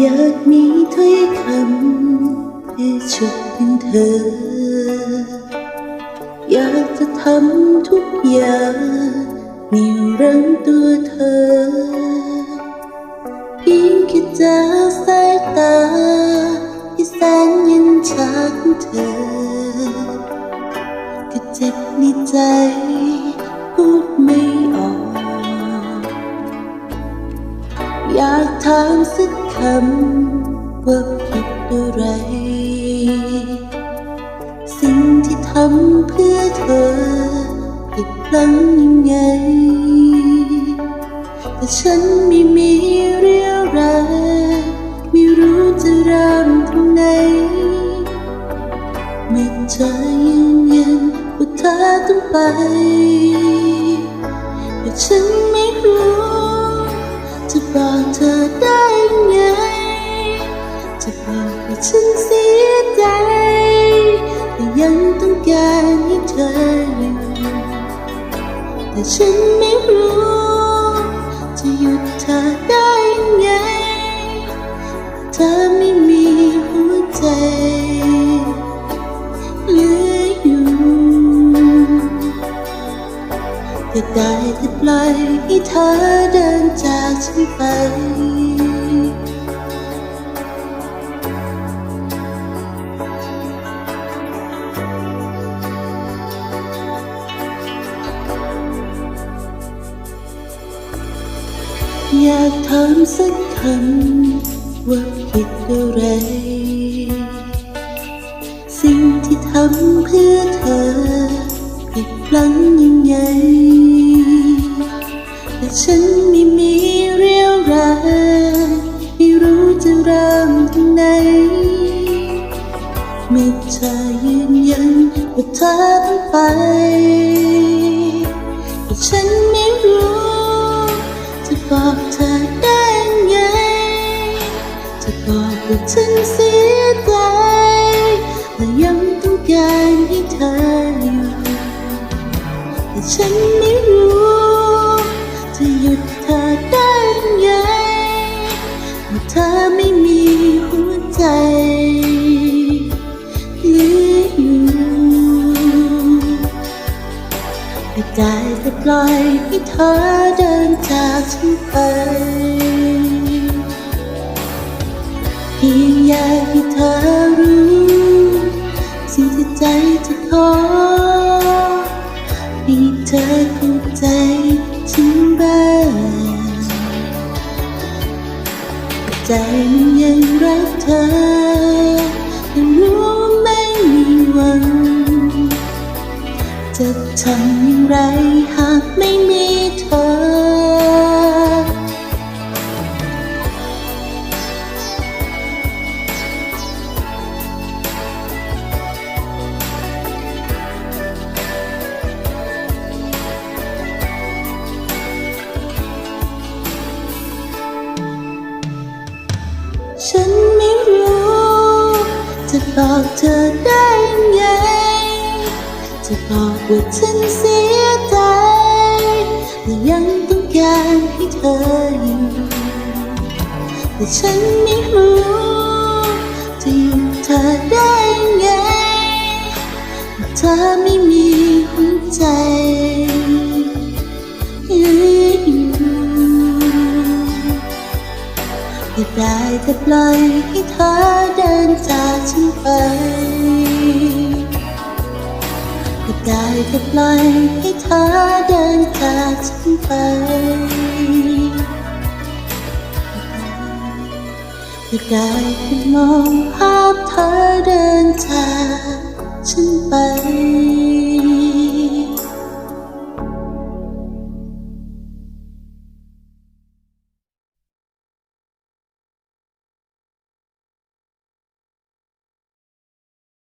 อยากมีถ้อยคำให้ฉุดเป็นเธอ อยากจะทำทุกอย่างเหนี่ยวรั้งตัวเธอเพียงแค่เจอสายตาที่แสนเย็นชาของเธอ ก็เจ็บในใจ สักคำว่าผิดอะไร สิ่งที่ทำเพื่อเธอ ผิดพลั้งยังไง แต่ฉันไม่มีเรี่ยวแรงไม่รู้จะเริ่มตรงไหนเมื่อเธอยืนยันว่าเธอต้องไปแต่ฉันไม่รู้ จะบอกเธอได้ ฉันเสียใจแต่ยังต้องการให้เธออยู่แต่ฉันไม่รู้ จะหยุดเธอได้ยังไง เธอไม่มีหัวใจเหลืออยู่ก็ได้แต่ปล่อยให้เธอเดินจากฉันไป อยากถามสักคำว่าผิดอะไร สิ่งที่ทำเพื่อเธอผิดพลั้งยังไง แต่ฉันไม่มีเรี่ยวแรงไม่รู้จะเริ่มทางไหนเมื่อเธอยืนยันว่าเธอต้องไปแต่ฉันไม่ บอกเธอได้ไง จะบอกว่าฉันเสียใจและยังต้องการให้เธออยู่แต่ฉันไม่รู้ จะหยุดเธอได้ยังไงเมื่อเธอไม่มีหัวใจเหลืออยู่ไม่ได้แต่ปล่อยให้เธอเดินจากฉัน ไปเพียงอยากให้เธอรู้สิ่งที่ใจจะขอให้เธอเข้าใจฉันบ้างใจมันยังรักเธอแต่รู้ไม่มีวันจะทำอย่างไร ฉันไม่รู้ จะบอกเธอได้ยังไง จะบอกว่าฉันเสียใจและยังต้องการให้เธออยู่แต่ฉันไม่รู้ จะหยุดเธอได้ยังไงเธอไม่มีหัวใจ จะได้จะปล่อยให้เธอเดินจากฉันไปก็ได้จะปล่อยให้เธอเดินจากฉันไปก็ได้แค่มองภาพเธอเดินจากฉันไป